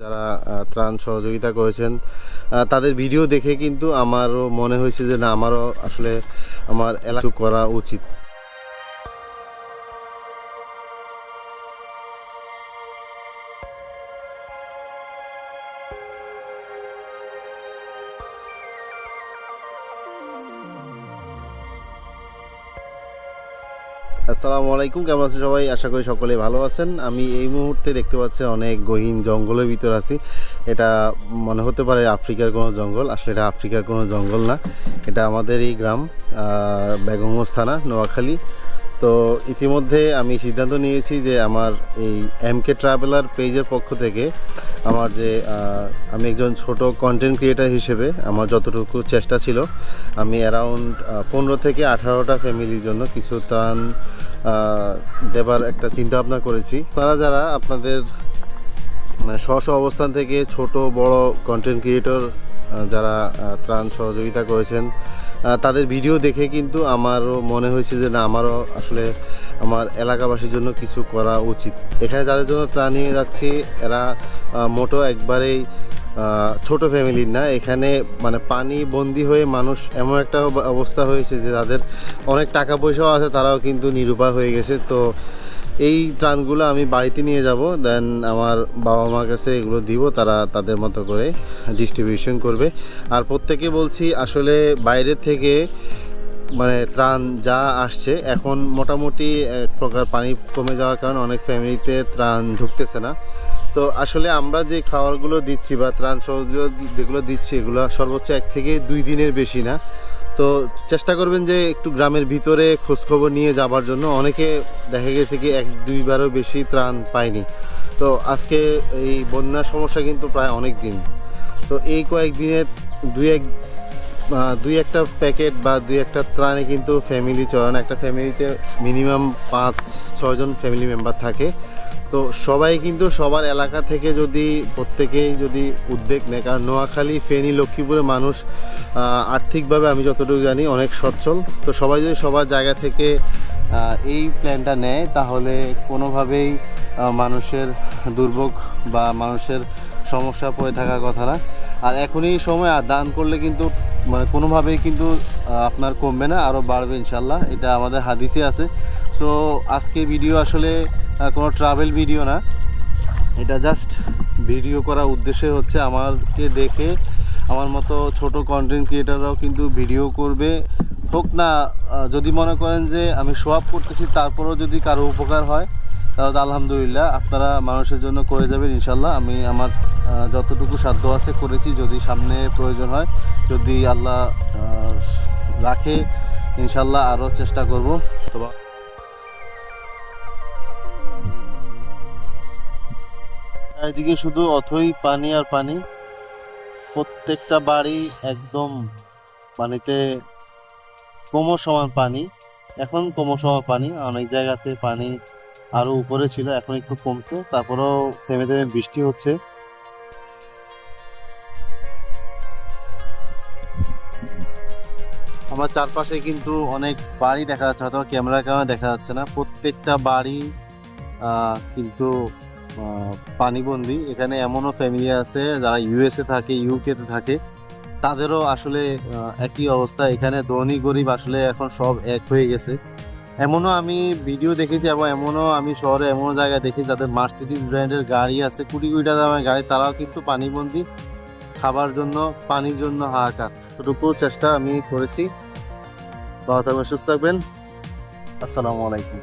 যারা ত্রাণ সহযোগিতা করেছেন তাদের ভিডিও দেখে কিন্তু আমারও মনে হয়েছে যে না, আমারও আসলে আমার এলাকা করা উচিত। আসসালামু আলাইকুম, কেমন আছেন সবাই? আশা করি সকলে ভালো আছেন। আমি এই মুহূর্তে দেখতে পাচ্ছি অনেক গহীন জঙ্গলের ভিতর আছি। এটা মনে হতে পারে আফ্রিকার কোনো জঙ্গল। আসলে এটা আফ্রিকার কোনো জঙ্গল না। এটা আমাদের এই গ্রাম বেগমগঞ্জ থানা, নোয়াখালী। তো ইতিমধ্যে আমি সিদ্ধান্ত নিয়েছি যে আমার এই এম কে ট্রাভেলার পেজের পক্ষ থেকে আমার যে আমি একজন ছোট কন্টেন্ট ক্রিয়েটার হিসেবে আমার যতটুকু চেষ্টা ছিল, আমি অ্যারাউন্ড পনেরো থেকে আঠারোটা ফ্যামিলির জন্য কিছু ত্রাণ দেবার একটা চিন্তা ভাবনা করেছি। তারা যারা আপনাদের মানে স্ব অবস্থান থেকে ছোট, বড় কন্টেন্ট ক্রিয়েটর যারা ত্রাণ সহযোগিতা করেছেন তাদের ভিডিও দেখে কিন্তু আমারও মনে হয়েছে যে না, আমারও আসলে আমার এলাকাবাসীর জন্য কিছু করা উচিত। এখানে যাদের জন্য ত্রাণ নিয়ে যাচ্ছি, এরা মোটো একবারেই ছোট ফ্যামিলির না। এখানে মানে পানি বন্দি হয়ে মানুষ এমন একটা অবস্থা হয়েছে যে তাদের অনেক টাকা পয়সাও আছে, তারাও কিন্তু নিরুপায় হয়ে গেছে। তো এই ত্রাণগুলো আমি বাড়িতে নিয়ে যাব দেন আমার বাবা মার কাছে এগুলো দিব, তারা তাদের মতো করে ডিস্ট্রিবিউশন করবে। আর প্রত্যেকে বলছি, আসলে বাইরে থেকে মানে ত্রাণ যা আসছে, এখন মোটামুটি এক প্রকার পানি কমে যাওয়ার কারণে অনেক ফ্যামিলিতে ত্রাণ ঢুকতেছে না। তো আসলে আমরা যে খাবারগুলো দিচ্ছি বা ত্রাণ সহযোগ যেগুলো দিচ্ছি, এগুলো সর্বোচ্চ এক থেকে দুই দিনের বেশি না। তো চেষ্টা করবেন যে একটু গ্রামের ভিতরে খোঁজখবর নিয়ে যাবার জন্য। অনেকে দেখা গেছে কি এক দুইবারও বেশি ত্রাণ পায়নি। তো আজকে এই বন্যার সমস্যা কিন্তু প্রায় অনেক দিন। তো এই কয়েকদিনের দুই এক দুই একটা প্যাকেট বা দুই একটা ত্রাণে কিন্তু ফ্যামিলি চলে একটা ফ্যামিলিতে মিনিমাম পাঁচ ছজন ফ্যামিলি মেম্বার থাকে। তো সবাই কিন্তু সবার এলাকা থেকে যদি প্রত্যেকেই যদি উদ্যোগ নেয়, কারণ নোয়াখালী, ফেনী, লক্ষ্মীপুরের মানুষ আর্থিকভাবে আমি যতটুকু জানি অনেক সচ্ছল। তো সবাই যদি সবার জায়গা থেকে এই প্ল্যানটা নেয়, তাহলে কোনোভাবেই মানুষের দুর্ভোগ বা মানুষের সমস্যা পড়ে থাকার কথা না। আর এখনই সময়, আর দান করলে কিন্তু মানে কোনোভাবেই কিন্তু আপনার কমবে না আরও বাড়বে ইনশাল্লাহ এটা আমাদের হাদিসে আছে। সো আজকে ভিডিও আসলে কোনো ট্রাভেল ভিডিও না। এটা জাস্ট ভিডিও করার উদ্দেশ্যে হচ্ছে আমারকে দেখে আমার মতো ছোট কন্টেন্ট ক্রিয়েটাররাও কিন্তু ভিডিও করবে। হোক না যদি মনে করেন যে আমি আপ করতেছি, তারপরেও যদি কারও উপকার হয়, তাহলে আলহামদুলিল্লাহ, আপনারা মানুষের জন্য করে যাবেন ইনশাল্লাহ আমি আমার যতটুকু সাধ্য আছে করেছি, যদি সামনে প্রয়োজন হয়। যদি আল্লাহ রাখে ইনশাল্লাহ আরও চেষ্টা করব। অথবা চারিদিকে শুধু অথই পানি আর পানি। প্রত্যেকটা বাড়ি একদম পানিতে কোমর সমান পানি। এখন কোমর সমান পানি, অনেক জায়গাতে পানি আরও উপরে ছিল, এখন একটু কমছে। তারপরেও থেমে থেমে বৃষ্টি হচ্ছে। আমার চারপাশে কিন্তু অনেক বাড়ি দেখা যাচ্ছে, হয়তো ক্যামেরার কারণে দেখা যাচ্ছে না। প্রত্যেকটা বাড়ি কিন্তু পানিবন্দি। এখানে এমনও ফ্যামিলি আছে, যারা ইউএসএ থাকে ইউকেতে থাকে। তাদেরও আসলে একই অবস্থা। এখানে ধনী, গরিব আসলে এখন সব এক হয়ে গেছে। এমনও আমি ভিডিও দেখেছি এবং এমনও আমি শহরে এমন জায়গায় দেখি যাদের মার্সিডিজ ব্র্যান্ডের গাড়ি আছে। কুড়ি কোটি টাকা দামের গাড়ি, তারাও কিন্তু পানিবন্দি। খাবার জন্য, পানির জন্য হাহাকার। এতটুকু চেষ্টা আমি করেছি। ভালো থাকবেন সুস্থ থাকবেন। আসসালামু আলাইকুম।